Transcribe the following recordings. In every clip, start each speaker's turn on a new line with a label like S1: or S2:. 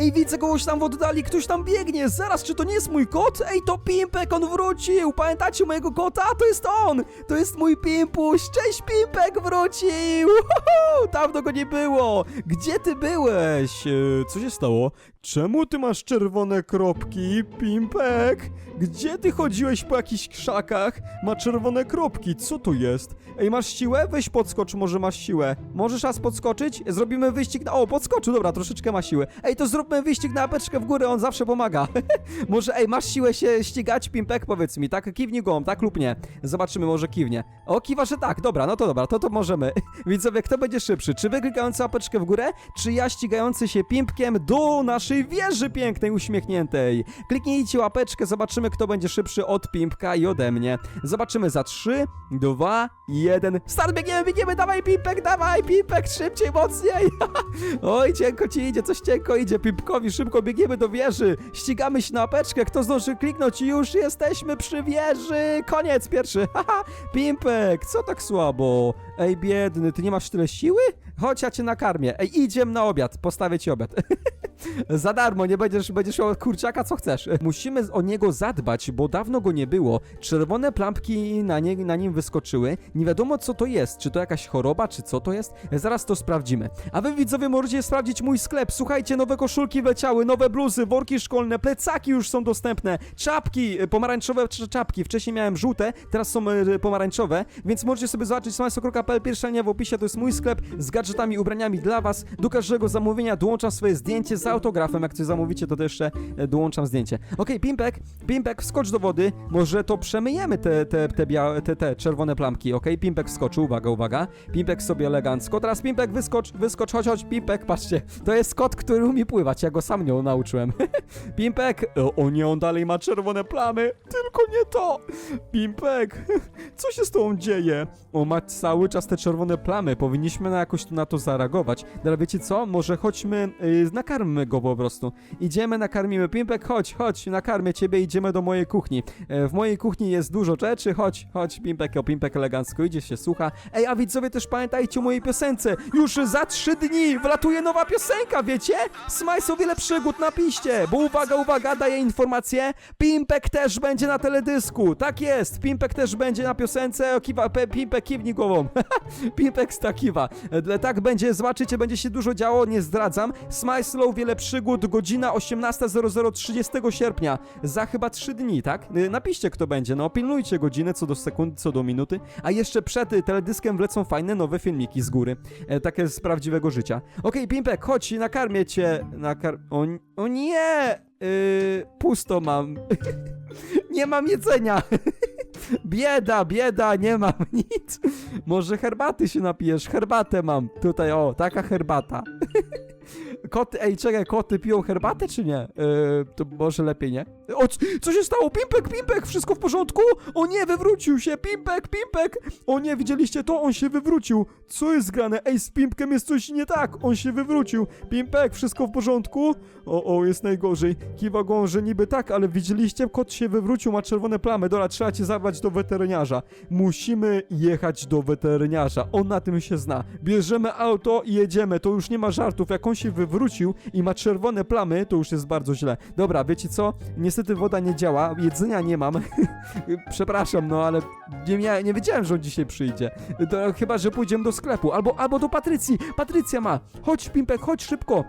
S1: Ej, widzę kogoś tam w oddali, ktoś tam biegnie. Zaraz, czy to nie jest mój kot? Ej, to Pimpek, on wrócił. Pamiętacie mojego kota? To jest on. To jest mój Pimpuś. Cześć, Pimpek wrócił. Uhuhu, Dawno go nie było. Gdzie ty byłeś? E, Co się stało? Czemu ty masz czerwone kropki, Pimpek? Gdzie ty chodziłeś po jakichś krzakach? Ma czerwone kropki, co to jest? Ej, masz siłę? Weź podskocz, może masz siłę. Możesz raz podskoczyć? Zrobimy wyścig na... O, podskoczył, dobra, troszeczkę ma siłę. Ej, to zróbmy wyścig na apeczkę w górę, on zawsze pomaga. może, ej, masz siłę się ścigać, Pimpek? Powiedz mi, tak? Kiwnij głową, tak lub nie? Zobaczymy, może kiwnie. O, kiwa, że tak, dobra, no to dobra, to to możemy. Widzowie, kto będzie szybszy? Czy wy apeczkę w górę, czy ja ścigający się Pimpkiem do naszej wieży pięknej, uśmiechniętej? Kliknijcie łapeczkę, zobaczymy, kto będzie szybszy od Pimpka i ode mnie. Zobaczymy za 3, 2, 1. Start, biegniemy, biegniemy, dawaj Pimpek, dawaj Pimpek, szybciej, mocniej. Oj, cienko ci idzie, coś cienko idzie Pimpkowi, szybko biegniemy do wieży. Ścigamy się na apeczkę, kto zdąży kliknąć już jesteśmy przy wieży. Koniec pierwszy, haha. Pimpek, co tak słabo? Ej, biedny, ty nie masz tyle siły? Chodź, ja cię nakarmię. Ej, idziemy na obiad, postawię ci obiad. Za darmo, nie będziesz, będziesz miał kurczaka, co chcesz. Musimy o niego zadbać, bo dawno go nie było. Czerwone plampki na, nie, na nim wyskoczyły. Nie wiadomo, co to jest. Czy to jakaś choroba, czy co to jest? Zaraz to sprawdzimy. A wy, widzowie, możecie sprawdzić mój sklep. Słuchajcie, nowe koszulki wleciały, nowe bluzy, worki szkolne, plecaki już są dostępne, czapki, e, pomarańczowe cz- czapki. Wcześniej miałem żółte, teraz są e, pomarańczowe, więc możecie sobie zobaczyć smajso.pl, pierwsza linia w opisie, to jest mój sklep z gadżetami, ubraniami dla was. Do każdego zamówienia dołączam swoje zdjęcie autografem, jak coś zamówicie, to też jeszcze e, dołączam zdjęcie. Okej, Pimpek, Pimpek, wskocz do wody, może to przemyjemy te, te, te, bia- te, te czerwone plamki, okej? Pimpek wskoczył, uwaga, uwaga. Pimpek sobie elegancko, teraz Pimpek wyskocz, wyskocz, chodź, chodź, Pimpek, patrzcie, to jest kot, który umie pływać, ja go sam nią nauczyłem. Pimpek, o, o nie, on dalej ma czerwone plamy, tylko nie to. Pimpek, co się z tobą dzieje? O, ma cały czas te czerwone plamy, powinniśmy na jakoś na to zareagować. Ale wiecie co, może chodźmy, yy, nakarmmy go po prostu. Idziemy, nakarmimy. Pimpek, chodź, chodź, nakarmię ciebie, idziemy do mojej kuchni. E, w mojej kuchni jest dużo rzeczy, chodź, chodź, Pimpek, o, Pimpek elegancko idzie, się słucha. Ej, a widzowie też pamiętajcie o mojej piosence, już za trzy dni wlatuje nowa piosenka, wiecie? Smajs o wiele przygód, napiszcie, bo uwaga, uwaga, daję informację, Pimpek też będzie na teledysku, tak jest, Pimpek też będzie na piosence, o, kiwa, pe, Pimpek kiwni głową, Pimpek stakiwa, e, tak będzie, zobaczycie, będzie się dużo działo, nie zdradzam, Smile Slow, wiele przygód, godzina 18.00 30 sierpnia, za chyba 3 dni, tak? E, Napiszcie kto będzie, no pilnujcie godziny co do sekundy, co do minuty, a jeszcze przed e, teledyskiem wlecą fajne nowe filmiki z góry, e, takie z prawdziwego życia. Okej, Pimpek, chodź, nakarmię cię, nakar... O, o nie! Yy, pusto mam. nie mam jedzenia. bieda, bieda, nie mam nic. Może herbaty się napijesz, herbatę mam. Tutaj, o, taka herbata. Koty, ej, czekaj, koty piją herbatę czy nie? Yy, to może lepiej nie? O, co się stało? Pimpek, Pimpek, wszystko w porządku? O nie, wywrócił się, Pimpek, Pimpek! O nie, widzieliście to? On się wywrócił. Co jest grane? Ej, z Pimpkiem jest coś nie tak, on się wywrócił. Pimpek, wszystko w porządku? O, o, jest najgorzej. Kiwa głową, że niby tak, ale widzieliście? Kot się wywrócił, ma czerwone plamy. Dobra, trzeba cię zabrać do weterynarza. Musimy jechać do weterynarza. On na tym się zna. Bierzemy auto i jedziemy. To już nie ma żartów. Jak on się wywrócił i ma czerwone plamy, to już jest bardzo źle. Dobra, wiecie co? Niestety woda nie działa, jedzenia nie mam. Przepraszam, no ale nie, mia- nie wiedziałem, że on dzisiaj przyjdzie. To chyba, że pójdziemy do sklepu. Albo, albo do Patrycji. Patrycja ma. Chodź, Pimpek, chodź szybko.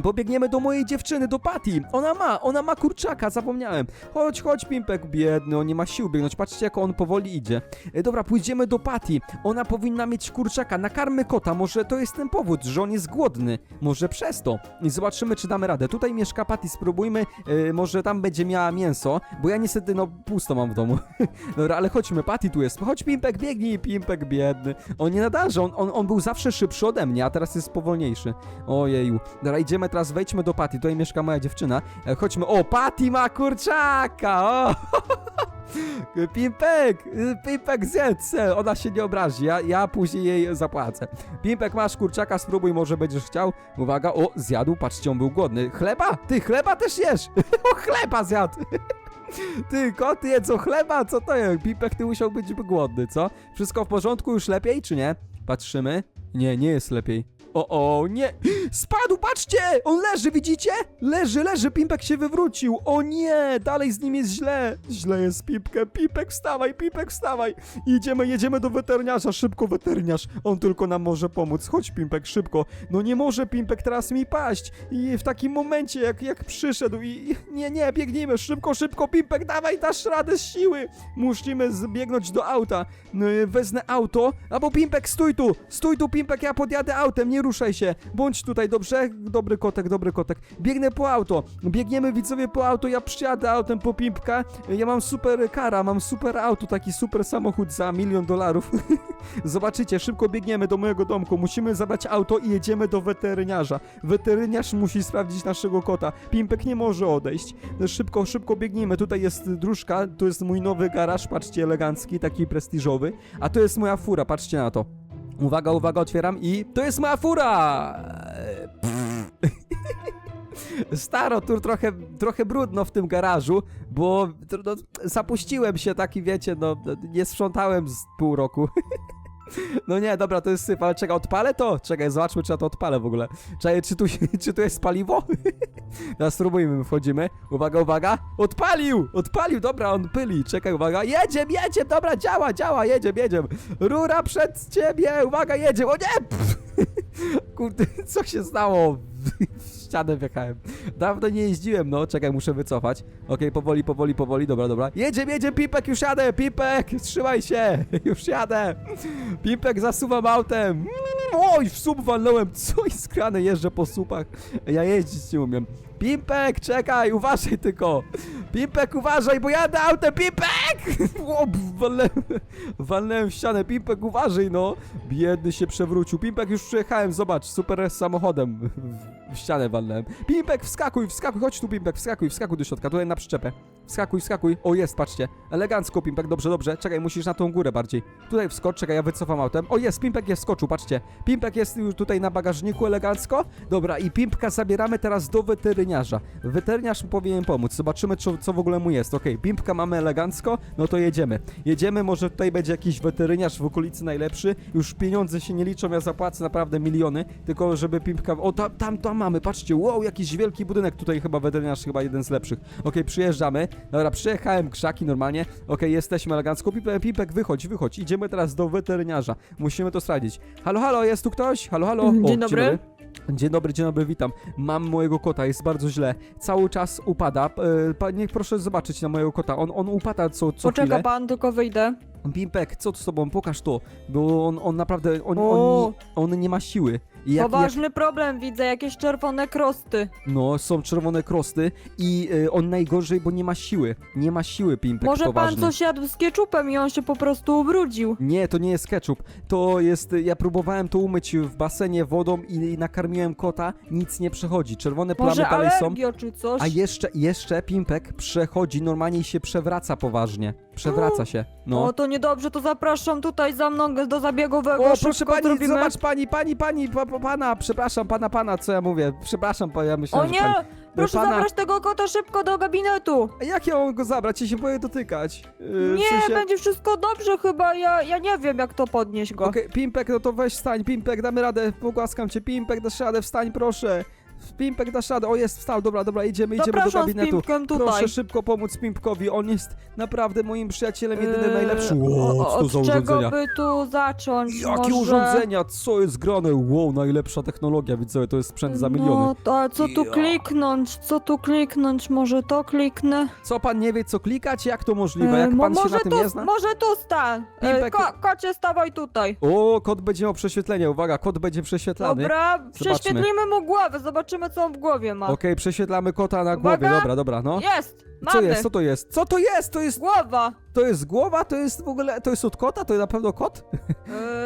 S1: Pobiegniemy do mojej dziewczyny, do Patty. Ona ma, ona ma kurczaka, zapomniałem. Chodź, chodź, Pimpek, biedny, on nie ma sił biegnąć. Patrzcie, jak on powoli idzie. E, dobra, pójdziemy do Patty. Ona powinna mieć kurczaka. Nakarmy kota, może to jest ten powód, że on jest głodny. Może przez to. I zobaczymy, czy damy radę. Tutaj mieszka Patty, spróbujmy, e, może tam będzie miała mięso, bo ja niestety, no, pusto mam w domu. dobra, ale chodźmy, Patty tu jest. Chodź, Pimpek, biegnij, Pimpek, biedny. On nie nadąża, on, on, on był zawsze szybszy ode mnie, a teraz jest powolniejszy. Ojeju. Dobra, idziemy teraz, wejdźmy do Patty. Tutaj mieszka moja dziewczyna. E, chodźmy. O, Patty ma kurczaka! O! Pimpek! Pimpek zjedz! Ona się nie obrazi, ja, ja później jej zapłacę. Pimpek, masz kurczaka, spróbuj, może będziesz chciał. Uwaga, o, zjadł, patrzcie, on był głodny. Chleba? Ty chleba też jesz! o, chleba zjadł! Ty, koty jedzą chleba? Co to jest? Pipek, ty musiał być głodny, co? Wszystko w porządku? Już lepiej, czy nie? Patrzymy. Nie, nie jest lepiej. O, o, nie! Spadł, patrzcie! On leży, widzicie? Leży, leży, Pimpek się wywrócił. O nie, dalej z nim jest źle. Źle jest z Pipkiem. Pipek, wstawaj, Pipek, wstawaj. Idziemy, jedziemy do weterynarza, szybko weterynarz. On tylko nam może pomóc. Chodź, Pimpek, szybko. No nie może Pimpek teraz mi paść. I w takim momencie, jak, jak przyszedł i... Nie, nie, biegnijmy, szybko, szybko, Pimpek, dawaj, dasz radę z siły. Musimy zbiegnąć do auta. No, wezmę auto, albo Pimpek, stój tu, stój tu, Pimpek, ja podjadę autem, nie ruszaj się. Bądź tutaj, dobrze? Dobry kotek, dobry kotek. Biegnę po auto, biegniemy widzowie po auto, ja przyjadę autem po Pimpka. Ja mam super kara, mam super auto, taki super samochód za milion dolarów. Zobaczycie, szybko biegniemy do mojego domku, musimy zabrać auto i jedziemy do weterynarza. Weterynarz musi sprawdzić naszego kota. Pimpek nie może odejść. Szybko, szybko biegnijmy. Tutaj jest dróżka, to jest mój nowy garaż, patrzcie, elegancki, taki prestiżowy. A to jest moja fura, patrzcie na to. Uwaga, uwaga, otwieram i to jest moja fura! Staro, tu trochę, trochę brudno w tym garażu, bo no, zapuściłem się taki, wiecie, no, nie sprzątałem z pół roku. No nie, dobra, to jest syf, ale czekaj, odpalę to? Czekaj, zobaczmy, czy ja to odpalę w ogóle. Czekaj, czy tu, czy tu jest paliwo? Teraz spróbujmy, wchodzimy. Uwaga, uwaga. Odpalił! Odpalił, dobra, on pyli. Czekaj, uwaga. Jedziem, jedziem, dobra, działa, działa, jedziem, jedziem. Rura przed ciebie, uwaga, jedziem. O nie! Kurde, co się stało? Ścianę wjechałem. Dawno nie jeździłem, no. Czekaj, muszę wycofać. Okej, powoli, powoli, powoli, dobra, dobra. Jedziemy, jedziemy, Pipek, już jadę, Pipek, trzymaj się, już jadę. Pipek, zasuwam autem. Oj, w słup walnąłem, co jest grane, jeżdżę po słupach. Ja jeździć nie umiem. Pimpek, czekaj, uważaj tylko. Pimpek, uważaj, bo jadę autem, Pimpek! O, walnąłem, walnąłem w ścianę, Pimpek, uważaj, no. Biedny się przewrócił. Pimpek, już przyjechałem, zobacz, super samochodem w- ścianę walnąłem. Pimpek, wskakuj, wskakuj, chodź tu, Pimpek, wskakuj, wskakuj do środka, tutaj na przyczepę. Wskakuj, wskakuj. O, jest, patrzcie. Elegancko, Pimpek, dobrze, dobrze. Czekaj, musisz na tą górę bardziej. Tutaj wskocz, czekaj, ja wycofam autem. O, jest, Pimpek jest skoczył, patrzcie. Pimpek jest już tutaj na bagażniku elegancko. Dobra, i Pimpka zabieramy teraz do weterynarza. Weterynarz mu powinien pomóc. Zobaczymy, co, co w ogóle mu jest. Okej, Pimpka mamy elegancko, no to jedziemy. Jedziemy, może tutaj będzie jakiś weterynarz w okolicy najlepszy. Już pieniądze się nie liczą, ja zapłacę naprawdę miliony, tylko żeby Pimpka... O, tam, tam, tam mamy, patrzcie, wow, jakiś wielki budynek tutaj chyba weterynarz, chyba jeden z lepszych. Okej, przyjeżdżamy. Dobra, przyjechałem, krzaki normalnie. Okej, jesteśmy elegancko. Pipek, Pipek, wychodź, wychodź. Idziemy teraz do weterynarza. Musimy to sprawdzić. Halo, halo, jest tu ktoś? Halo, halo. O,
S2: Dzień dobry.
S1: Dzień dobry, dzień dobry, witam. Mam mojego kota, jest bardzo źle. Cały czas upada. E, pa, niech proszę zobaczyć na mojego kota. On, on upada co, co
S2: Poczeka
S1: chwilę.
S2: pan, tylko wyjdę.
S1: Pimpek, co tu z tobą? Pokaż to. Bo on, on naprawdę, on, on,
S2: O.
S1: nie, on nie ma siły. I jak, jak,
S2: Poważny problem widzę, jakieś czerwone krosty.
S1: no, są czerwone krosty i e, on najgorzej, bo nie ma siły. Nie ma siły, Pimpek,
S2: Może
S1: poważny.
S2: pan coś jadł z keczupem i on się po prostu ubrudził.
S1: Nie, to nie jest ketchup. To jest. Ja próbowałem to umyć w basenie wodą i nakarmiłem kota. Nic nie przechodzi. Czerwone plamy
S2: Może
S1: dalej są.
S2: alergia czy coś?
S1: A jeszcze, jeszcze Pimpek przechodzi, normalnie i się przewraca poważnie. Przewraca się. No.
S2: O, to niedobrze, to zapraszam tutaj za mną do zabiegowego.
S1: O, proszę
S2: Szybko
S1: pani,
S2: zrobimy.
S1: zobacz pani, pani, pani, pa, pa, pana, przepraszam, pana, pana, co ja mówię? Przepraszam, pa, ja
S2: O
S1: myślałem, że
S2: nie!
S1: pani...
S2: Proszę
S1: pana-
S2: zabrać tego kota szybko do gabinetu!
S1: A Jak ja mam go zabrać? Ja się boję dotykać. Yy, w
S2: nie,
S1: sensie-
S2: będzie wszystko dobrze chyba, ja, ja nie wiem jak to podnieść go.
S1: Okej, Pimpek, no to weź wstań, Pimpek, damy radę, pogłaskam cię, Pimpek, dasz radę, wstań, proszę. Pimpek, dasz radę, o jest, wstał, dobra, dobra, idziemy, idziemy do
S2: Zapraszam z
S1: gabinetu.
S2: Pimpkiem tutaj.
S1: Proszę szybko pomóc Pimpkowi, on jest naprawdę moim przyjacielem, jedynym
S2: Eee,
S1: najlepszym.
S2: o-
S1: Wow, co to
S2: Od
S1: za
S2: czego
S1: urządzenia?
S2: by tu zacząć?
S1: Jakie
S2: Może...
S1: urządzenia, co jest grane? Wow, najlepsza technologia, widzowie, to jest sprzęt za miliony.
S2: No, to, a co tu
S1: Ja.
S2: kliknąć? Co tu kliknąć? Może to kliknę?
S1: Co pan nie wie, co klikać? Jak to możliwe?
S2: E,
S1: Jak
S2: mo-
S1: pan się
S2: może
S1: na tym
S2: tu,
S1: nie zna?
S2: Może tu stań. E,
S1: Pimpek-
S2: ko, kocie, stawaj tutaj.
S1: O, kot będzie miał prześwietlenie, uwaga, kot będzie prześwietlany.
S2: Dobra, prześwietlimy mu głowę, zobaczymy co on w głowie ma.
S1: Okej, prześwietlamy kota na
S2: Uwaga.
S1: głowie, dobra, dobra, no.
S2: Jest!
S1: Co
S2: Mamy!
S1: jest, co to jest? Co to jest? To jest...
S2: Głowa!
S1: To jest głowa, to jest w ogóle, to jest od kota, to jest na pewno kot?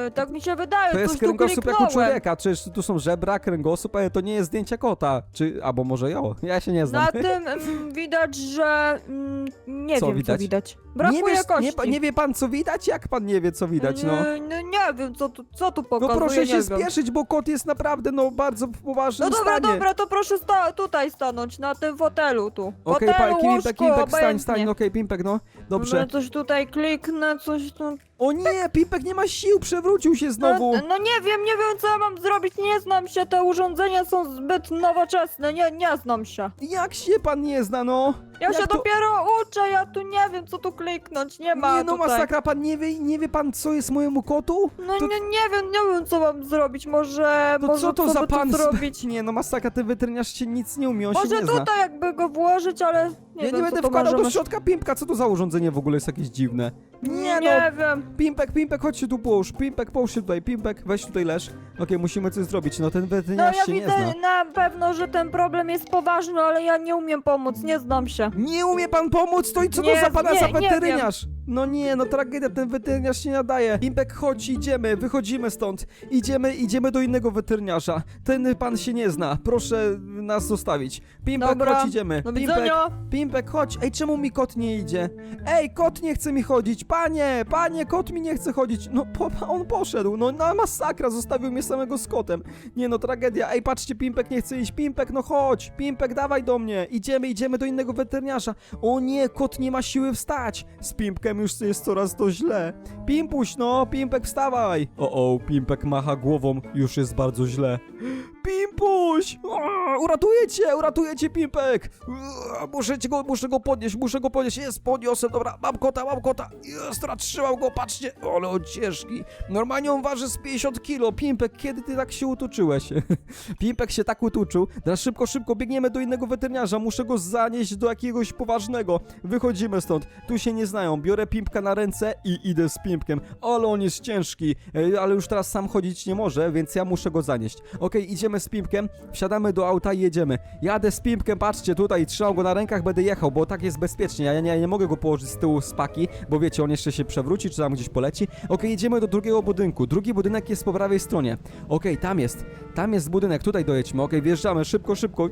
S2: E, tak mi się wydaje,
S1: To jest kręgosłup jak u
S2: kliknąłem.
S1: człowieka, przecież tu są żebra, kręgosłup, ale to nie jest zdjęcie kota, czy, albo może ja, ja się nie znam.
S2: Na tym mm, widać, że mm, nie
S1: Co
S2: wiem
S1: widać?
S2: co widać.
S1: nie,
S2: Brakuje
S1: wiesz,
S2: kości.
S1: nie, pa- nie wie pan co widać? Jak pan nie wie co widać, no?
S2: Nie, nie, nie wiem, co tu, co tu
S1: No
S2: pokazuje,
S1: proszę
S2: nie
S1: się
S2: wiem.
S1: spieszyć, bo kot jest naprawdę, no, bardzo w poważnym
S2: No dobra,
S1: stanie.
S2: dobra, to proszę sta tutaj stanąć, na tym fotelu tu.
S1: Okej,
S2: Fotelu,
S1: okay, Pimpek,
S2: łóżko,
S1: Pimpek, stań,
S2: obojętnie.
S1: stań, okej, Pimpek, no, dobrze.
S2: No, coś tutaj kliknę, coś tu...
S1: O nie, Pimpek nie ma sił, przewrócił się znowu.
S2: No, no nie wiem, nie wiem co ja mam zrobić, nie znam się, te urządzenia są zbyt nowoczesne, nie, nie znam się.
S1: Jak się pan nie zna, no?
S2: Ja
S1: Jak
S2: się
S1: to-
S2: dopiero uczę, ja tu nie wiem co tu kliknąć, nie ma
S1: Nie no,
S2: tutaj.
S1: masakra, pan nie wie, nie wie pan co jest mojemu kotu?
S2: No
S1: To-
S2: nie, nie wiem, nie wiem co mam zrobić, może,
S1: To
S2: może
S1: co to za pan?
S2: zrobić?
S1: Nie no, masakra, ten weterynarz się nic nie umie, on się
S2: Może
S1: nie zna.
S2: tutaj jakby go włożyć, ale nie
S1: ja
S2: wiem
S1: nie
S2: co
S1: będę
S2: to
S1: wkładał do
S2: możemy...
S1: środka Pimpka, co to za urządzenie w ogóle jest jakieś dziwne? Nie,
S2: Nie,
S1: no,
S2: wiem.
S1: Pimpek, Pimpek, chodź się tu połóż, Pimpek, połóż się tutaj, Pimpek, weź tutaj leż. Okej, musimy coś zrobić, no ten
S2: No
S1: weterynarz
S2: ja
S1: się nie zna.
S2: widzę na pewno, że ten problem jest poważny, ale ja nie umiem pomóc, nie znam się.
S1: Nie umie pan pomóc, to i co
S2: Nie,
S1: to za pana
S2: nie,
S1: za
S2: nie
S1: weterynarz? No nie, no tragedia, ten weterynarz się nadaje. Pimpek, chodź, idziemy, wychodzimy stąd. Idziemy, idziemy do innego weterynarza. Ten pan się nie zna, proszę nas zostawić. Pimpek,
S2: Dobra,
S1: chodź, idziemy.
S2: do
S1: Pimpek,
S2: widzenia.
S1: Pimpek, chodź. Ej, czemu mi kot nie idzie? Ej, kot nie chce mi chodzić. Panie, panie, kot mi nie chce chodzić. No, po, on poszedł. No, na masakra, zostawił mnie samego z kotem. Nie no, tragedia. Ej, patrzcie, Pimpek nie chce iść. Pimpek, no chodź. Pimpek, dawaj do mnie. Idziemy, idziemy do innego weterynarza. O nie, kot nie ma siły wstać. Z Pimpkiem już jest coraz to źle. Pimpuś, no, Pimpek, wstawaj. O, o, Pimpek macha głową. Już jest bardzo źle. Pimpuś! O, uratuję cię, uratuję cię, Pimpek! O, Muszę, go, muszę go podnieść, muszę go podnieść. Jest, podniosłem, dobra, mam kota, mam kota. Jest, teraz trzymam go, patrzcie. Ale on ciężki. Normalnie on waży z 50 kilo. Pimpek, kiedy ty tak się utuczyłeś? Pimpek się tak utuczył. Teraz szybko, szybko biegniemy do innego weterynarza. Muszę go zanieść do jakiegoś poważnego. Wychodzimy stąd. Tu się nie znają. Biorę Pimpka na ręce i idę z Pimpkiem. Ale on jest ciężki. Ej, Ale już teraz sam chodzić nie może, więc ja muszę go zanieść. Okej, idziemy z Pimpkiem, wsiadamy do auta i jedziemy. Jadę z Pimpkiem, patrzcie, tutaj trzymam go na rękach, będę jechał, bo tak jest bezpiecznie. Ja nie, nie mogę go położyć z tyłu z paki, bo wiecie, on jeszcze się przewróci, czy tam gdzieś poleci. Okej, jedziemy do drugiego budynku. Drugi budynek jest po prawej stronie. Okej, tam jest. Tam jest budynek, tutaj dojedźmy. Okej, wjeżdżamy, szybko, szybko.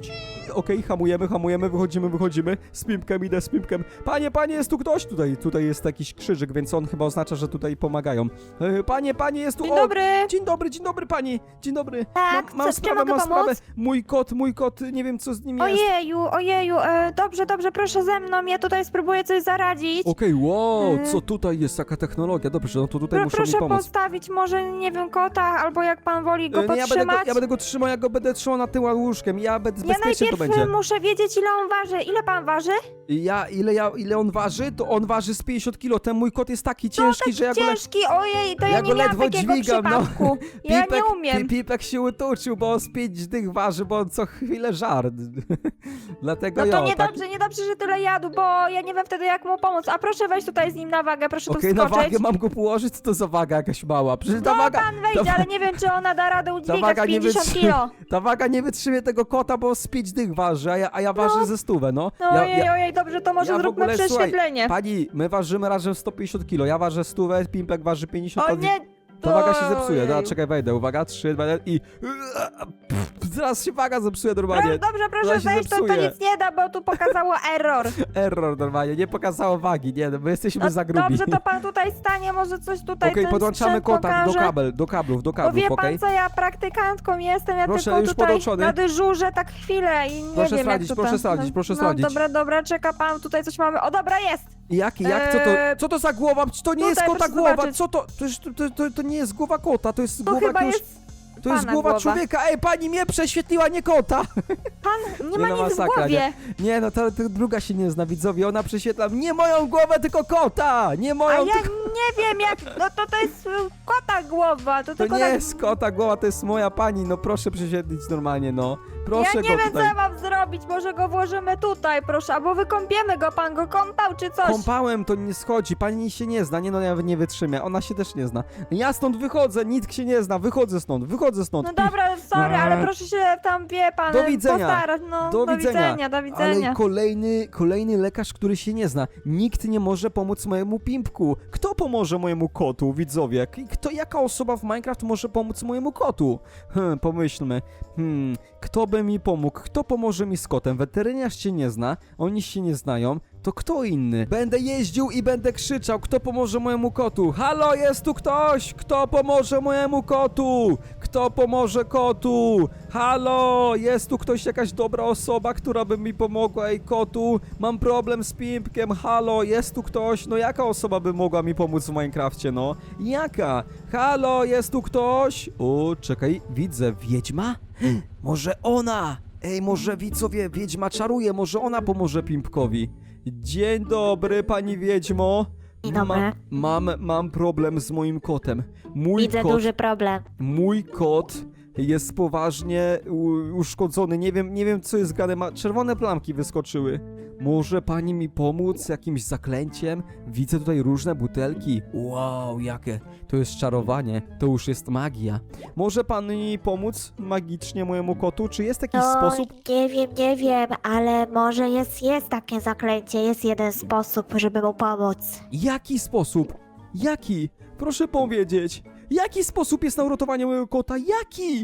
S1: Okej, hamujemy, hamujemy, wychodzimy, wychodzimy. Z Pimpkiem idę, z Pimpkiem. Panie, panie, jest tu ktoś? Tutaj, tutaj jest jakiś krzyżyk, więc on chyba oznacza, że tutaj pomagają. E, Panie, panie, jest tu...
S2: Dzień
S1: o,
S2: dobry.
S1: Dzień dobry, dzień dobry pani. Dzień dobry.
S3: Tak,
S1: mam, mam
S3: co-
S1: sprawę,
S3: mogę
S1: mam sprawę.
S3: pomóc?
S1: Mój kot, mój kot, nie wiem co z nim jest.
S3: Ojeju, ojeju, e, dobrze, dobrze, proszę ze mną, ja tutaj spróbuję coś zaradzić.
S1: Okej, wow,
S3: E,
S1: co tutaj jest, jaka technologia. Dobrze, no to tutaj
S3: Pro,
S1: muszą mi
S3: proszę
S1: pomóc.
S3: postawić może, nie wiem, kota, albo jak pan woli go
S1: E, nie, ja, będę go,
S3: podtrzymać.
S1: ja będę go trzymał, ja go będę trzymał na tył łóżkiem. Ja będę
S3: Ja
S1: bezpiecznie to
S3: najpierw
S1: będzie.
S3: e, muszę wiedzieć, ile on waży. Ile pan waży?
S1: Ja, ile, ja, ile on waży? To on waży z 50 kilo. Ten mój kot jest taki ciężki, że ja go... le-
S3: Ciężki, ojej, to ja,
S1: Ja
S3: nie
S1: go
S3: miałam
S1: ledwo
S3: takiego
S1: dźwigam, no.
S3: przypadku. Ja
S1: Pipek,
S3: nie umiem.
S1: Pi- Pipek się utuczył, bo on z 5 dych waży, bo on co chwilę żart. Dlatego
S3: No to
S1: ja, tak...
S3: niedobrze, niedobrze, że tyle jadł, bo ja nie wiem wtedy jak mu pomóc. A proszę wejść tutaj z nim na wagę, proszę
S1: Okej,
S3: tu
S1: na
S3: wskoczyć.
S1: wagę mam go położyć, co to za waga jakaś mała? Przecież ta
S3: No
S1: waga...
S3: pan wejdzie,
S1: ta,
S3: ale nie wiem, czy ona da radę udźwigać
S1: waga nie
S3: 50
S1: wytrzy-
S3: kilo.
S1: ta waga nie wytrzymie tego kota, bo z 5 dych waży, a ja, a ja ważę ze stówę, no.
S3: No
S1: ja,
S3: ojej, ojej, dobrze, to może
S1: ja w
S3: zróbmy
S1: ogóle, słuchaj,
S3: prześwietlenie.
S1: Pani, my ważymy razem 150 kilo, ja ważę stówę, Pimpek waży 50,
S3: O nie,
S1: ta waga się zepsuje.
S3: Ojej.
S1: Dobra, czekaj, wejdę, uwaga, 3, 2, 1 i... Zaraz się waga zepsuje normalnie.
S3: Pro, dobrze,
S1: Ona
S3: proszę
S1: się
S3: zejść, to, to
S1: zepsuje.
S3: nic nie da, bo tu pokazało error.
S1: Error normalnie, nie pokazało wagi, nie, no, my jesteśmy
S3: No,
S1: za grubi.
S3: dobrze, to pan tutaj stanie, może coś tutaj
S1: Okej,
S3: ten
S1: podłączamy
S3: sprzęt
S1: kontakt do
S3: pokaże.
S1: kabel, do kablów, do
S3: Bo
S1: kablów,
S3: wie
S1: okej?
S3: pan co, ja praktykantką jestem, ja
S1: Proszę,
S3: tylko
S1: już
S3: tutaj
S1: podłączony.
S3: na dyżurze tak chwilę i nie
S1: Proszę
S3: wiem
S1: sprawdzić,
S3: jak to
S1: proszę
S3: tam-
S1: sprawdzić,
S3: no,
S1: proszę
S3: no,
S1: sprawdzić.
S3: dobra, dobra, czeka pan, tutaj coś mamy. O, dobra, jest!
S1: I Jak, jak, co to,
S3: Eee,
S1: co to za głowa? Czy To nie jest
S3: tutaj
S1: kota
S3: proszę
S1: głowa,
S3: zobaczyć.
S1: co to? To, to, to, to nie jest głowa kota, to jest
S3: To
S1: głowa
S3: chyba
S1: jakiegoś...
S3: jest
S1: To jest
S3: pana
S1: głowa,
S3: głowa.
S1: człowieka. Ej, pani mnie prześwietliła, nie kota.
S3: pan, nie, ma
S1: no,
S3: nic w głowie.
S1: Nie, no to, to druga się nie zna, widzowie. Ona prześwietla nie moją głowę, tylko kota. Nie
S3: A
S1: moją,
S3: ja
S1: tylko...
S3: nie wiem jak, no to to jest y, kota głowa, to,
S1: To
S3: tylko
S1: nie
S3: tak...
S1: jest kota głowa, to jest moja pani. No proszę prześwietlić normalnie, no. Proszę
S2: ja nie
S1: go
S2: wiem,
S1: tutaj.
S2: co ja mam zrobić. Może go włożymy tutaj, proszę, albo wykąpiemy go. Pan go kąpał, czy coś?
S1: Kąpałem, to nie schodzi, pani się nie zna, nie no, ja nie wytrzymię, ona się też nie zna. Ja stąd wychodzę, nikt się nie zna, wychodzę stąd, wychodzę stąd.
S2: No dobra, sorry, ale
S1: Eee.
S2: proszę się tam, wie pan,
S1: Do widzenia.
S2: postarać. No,
S1: Do widzenia.
S2: widzenia, do widzenia.
S1: Ale kolejny, kolejny lekarz, który się nie zna. Nikt nie może pomóc mojemu pimpku. Kto pomoże mojemu kotu, widzowie? K- Kto, jaka osoba w Minecraft może pomóc mojemu kotu? Hmm, pomyślmy. Hmm, kto by mi pomógł? Kto pomoże mi z kotem? Weteryniarz się nie zna, oni się nie znają. To kto inny? Będę jeździł i będę krzyczał, kto pomoże mojemu kotu? Halo, jest tu ktoś? Kto pomoże mojemu kotu? Kto pomoże kotu? Halo, jest tu ktoś, jakaś dobra osoba, która by mi pomogła? Ej, kotu, mam problem z pimpkiem, halo, jest tu ktoś? No jaka osoba by mogła mi pomóc w Minecrafcie, no? Jaka? Halo, jest tu ktoś? O, czekaj, widzę, wiedźma? Może ona? Ej, może widzowie, wiedźma czaruje, może ona pomoże Pimpkowi. Dzień dobry, pani wiedźmo.
S3: Dzień dobry.
S1: mam, mam problem z moim kotem. Mój
S3: Widzę
S1: kot,
S3: duży problem.
S1: mój kot jest poważnie uszkodzony. Nie wiem, nie wiem co jest grane. Ma czerwone plamki wyskoczyły. Może pani mi pomóc jakimś zaklęciem? Widzę tutaj różne butelki. Wow, jakie. To jest czarowanie. To już jest magia. Może pan mi pomóc magicznie mojemu kotu? Czy jest jakiś
S3: No,
S1: sposób?
S3: nie wiem, nie wiem, ale może jest, jest takie zaklęcie, jest jeden sposób, żeby mu pomóc.
S1: Jaki sposób? Jaki? Proszę powiedzieć. Jaki sposób jest na uratowanie mojego kota? Jaki?